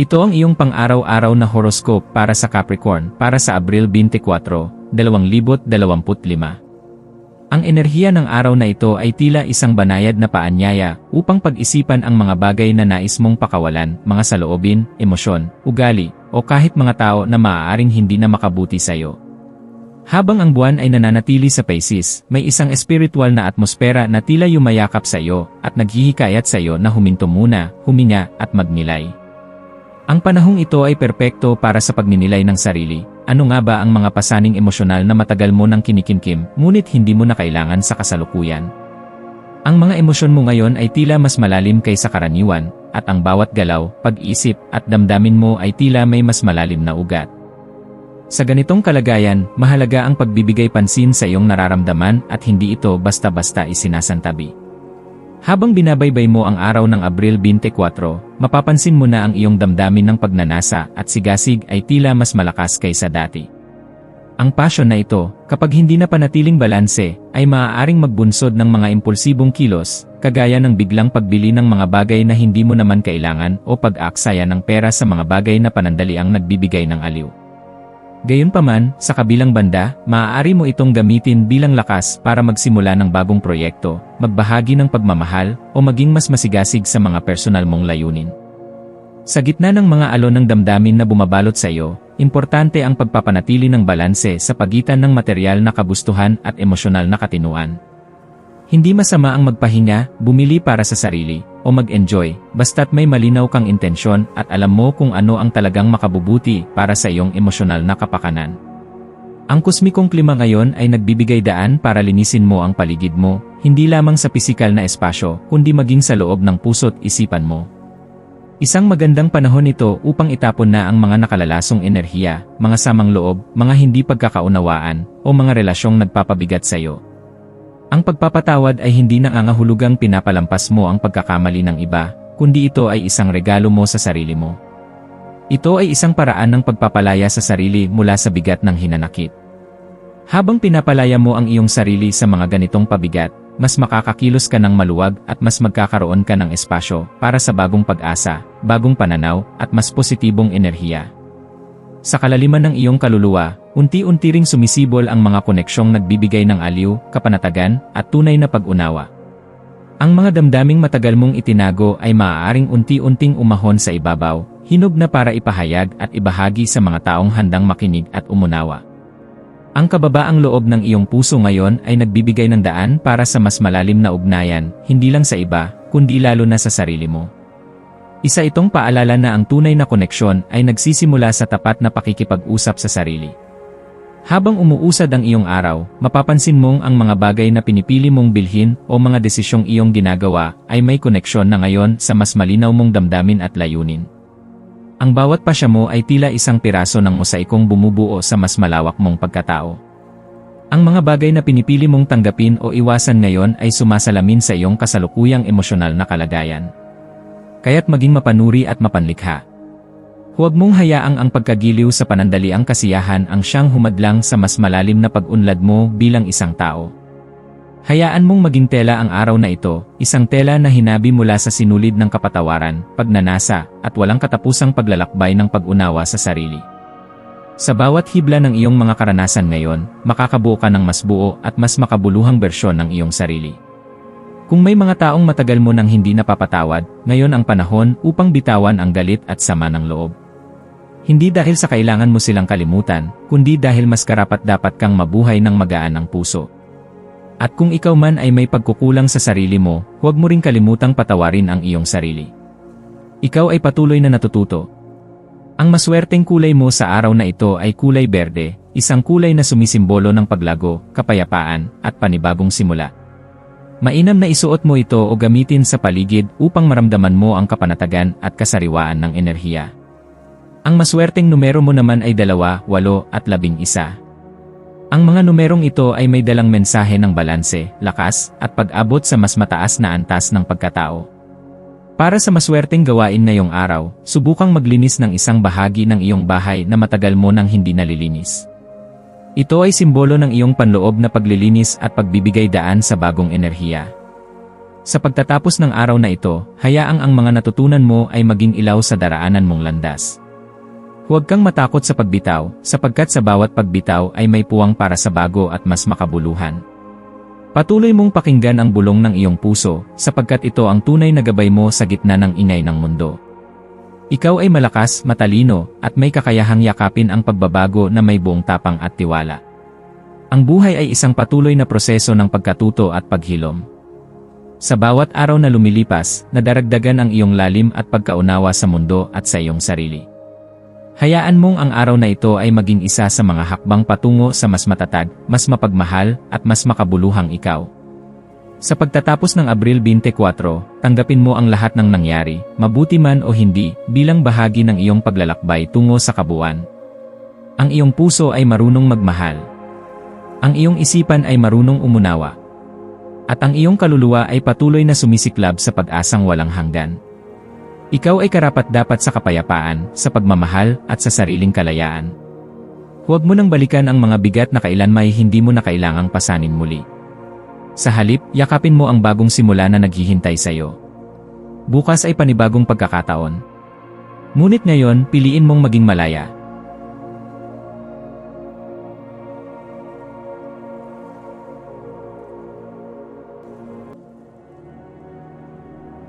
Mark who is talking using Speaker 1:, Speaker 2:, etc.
Speaker 1: Ito ang iyong pang-araw-araw na horoscope para sa Capricorn para sa Abril 24, 2025. Ang enerhiya ng araw na ito ay tila isang banayad na paanyaya upang pag-isipan ang mga bagay na nais mong pakawalan, mga saloobin, emosyon, ugali, o kahit mga tao na maaaring hindi na makabuti sa iyo. Habang ang buwan ay nananatili sa Pisces, may isang espiritual na atmosfera na tila yumayakap sa iyo at naghihikayat sa iyo na huminto muna, huminga at magnilay. Ang panahong ito ay perpekto para sa pagninilay ng sarili. Ano nga ba ang mga pasaning emosyonal na matagal mo nang kinikimkim, ngunit hindi mo na kailangan sa kasalukuyan? Ang mga emosyon mo ngayon ay tila mas malalim kaysa karaniwan, at ang bawat galaw, pag-isip, at damdamin mo ay tila may mas malalim na ugat. Sa ganitong kalagayan, mahalaga ang pagbibigay pansin sa iyong nararamdaman at hindi ito basta-basta isinasantabi. Habang binabaybay mo ang araw ng Abril 24, mapapansin mo na ang iyong damdamin ng pagnanasa at sigasig ay tila mas malakas kaysa dati. Ang passion na ito, kapag hindi na panatiling balanse, ay maaaring magbunsod ng mga impulsibong kilos, kagaya ng biglang pagbili ng mga bagay na hindi mo naman kailangan o pag-aksaya ng pera sa mga bagay na panandali ang nagbibigay ng aliw. Gayunpaman, sa kabilang banda, maaari mo itong gamitin bilang lakas para magsimula ng bagong proyekto, magbahagi ng pagmamahal, o maging mas masigasig sa mga personal mong layunin. Sa gitna ng mga alon ng damdamin na bumabalot sa iyo, importante ang pagpapanatili ng balanse sa pagitan ng material na kabustuhan at emosyonal na katinuan. Hindi masama ang magpahinga, bumili para sa sarili, o mag-enjoy, basta't may malinaw kang intensyon at alam mo kung ano ang talagang makabubuti para sa iyong emosyonal na kapakanan. Ang kusmikong klima ngayon ay nagbibigay daan para linisin mo ang paligid mo, hindi lamang sa pisikal na espasyo, kundi maging sa loob ng puso't isipan mo. Isang magandang panahon ito upang itapon na ang mga nakalalasong enerhiya, mga samang loob, mga hindi pagkakaunawaan, o mga relasyong nagpapabigat sa iyo. Ang pagpapatawad ay hindi nangangahulugang pinapalampas mo ang pagkakamali ng iba, kundi ito ay isang regalo mo sa sarili mo. Ito ay isang paraan ng pagpapalaya sa sarili mula sa bigat ng hinanakit. Habang pinapalaya mo ang iyong sarili sa mga ganitong pabigat, mas makakakilos ka ng maluwag at mas magkakaroon ka ng espasyo para sa bagong pag-asa, bagong pananaw, at mas positibong enerhiya. Sa kalaliman ng iyong kaluluwa, unti-unti ring sumisibol ang mga koneksyong nagbibigay ng aliw, kapanatagan, at tunay na pag-unawa. Ang mga damdaming matagal mong itinago ay maaaring unti-unting umahon sa ibabaw, hinog na para ipahayag at ibahagi sa mga taong handang makinig at umunawa. Ang kababaang loob ng iyong puso ngayon ay nagbibigay ng daan para sa mas malalim na ugnayan, hindi lang sa iba, kundi lalo na sa sarili mo. Isa itong paalala na ang tunay na koneksyon ay nagsisimula sa tapat na pakikipag-usap sa sarili. Habang umuusad ang iyong araw, mapapansin mong ang mga bagay na pinipili mong bilhin o mga desisyong iyong ginagawa ay may koneksyon na ngayon sa mas malinaw mong damdamin at layunin. Ang bawat pasya mo ay tila isang piraso ng mosaikong bumubuo sa mas malawak mong pagkatao. Ang mga bagay na pinipili mong tanggapin o iwasan ngayon ay sumasalamin sa iyong kasalukuyang emosyonal na kalagayan kaya't maging mapanuri at mapanlikha. Huwag mong hayaang ang pagkagiliw sa panandaliang kasiyahan ang siyang humadlang sa mas malalim na pag-unlad mo bilang isang tao. Hayaan mong maging tela ang araw na ito, isang tela na hinabi mula sa sinulid ng kapatawaran, pagnanasa, at walang katapusang paglalakbay ng pag-unawa sa sarili. Sa bawat hibla ng iyong mga karanasan ngayon, makakabuo ka ng mas buo at mas makabuluhang bersyon ng iyong sarili. Kung may mga taong matagal mo nang hindi napapatawad, ngayon ang panahon upang bitawan ang galit at sama ng loob. Hindi dahil sa kailangan mo silang kalimutan, kundi dahil mas karapat dapat kang mabuhay ng magaan ang puso. At kung ikaw man ay may pagkukulang sa sarili mo, huwag mo ring kalimutang patawarin ang iyong sarili. Ikaw ay patuloy na natututo. Ang maswerteng kulay mo sa araw na ito ay kulay berde, isang kulay na sumisimbolo ng paglago, kapayapaan, at panibagong simula. Mainam na isuot mo ito o gamitin sa paligid upang maramdaman mo ang kapanatagan at kasariwaan ng enerhiya. Ang maswerteng numero mo naman ay dalawa, walo at labing isa. Ang mga numerong ito ay may dalang mensahe ng balanse, lakas, at pag-abot sa mas mataas na antas ng pagkatao. Para sa maswerteng gawain ngayong araw, subukang maglinis ng isang bahagi ng iyong bahay na matagal mo nang hindi nalilinis. Ito ay simbolo ng iyong panloob na paglilinis at pagbibigay daan sa bagong enerhiya. Sa pagtatapos ng araw na ito, hayaang ang mga natutunan mo ay maging ilaw sa daraanan mong landas. Huwag kang matakot sa pagbitaw, sapagkat sa bawat pagbitaw ay may puwang para sa bago at mas makabuluhan. Patuloy mong pakinggan ang bulong ng iyong puso, sapagkat ito ang tunay na gabay mo sa gitna ng ingay ng mundo. Ikaw ay malakas, matalino, at may kakayahang yakapin ang pagbabago na may buong tapang at tiwala. Ang buhay ay isang patuloy na proseso ng pagkatuto at paghilom. Sa bawat araw na lumilipas, nadaragdagan ang iyong lalim at pagkaunawa sa mundo at sa iyong sarili. Hayaan mong ang araw na ito ay maging isa sa mga hakbang patungo sa mas matatag, mas mapagmahal, at mas makabuluhang ikaw. Sa pagtatapos ng Abril 24, tanggapin mo ang lahat ng nangyari, mabuti man o hindi, bilang bahagi ng iyong paglalakbay tungo sa kabuuan. Ang iyong puso ay marunong magmahal. Ang iyong isipan ay marunong umunawa. At ang iyong kaluluwa ay patuloy na sumisiklab sa pag-asang walang hanggan. Ikaw ay karapat-dapat sa kapayapaan, sa pagmamahal, at sa sariling kalayaan. Huwag mo nang balikan ang mga bigat na kailan may hindi mo na kailangang pasanin muli. Sa halip, yakapin mo ang bagong simula na naghihintay sa iyo. Bukas ay panibagong pagkakataon. Ngunit ngayon, piliin mong maging malaya.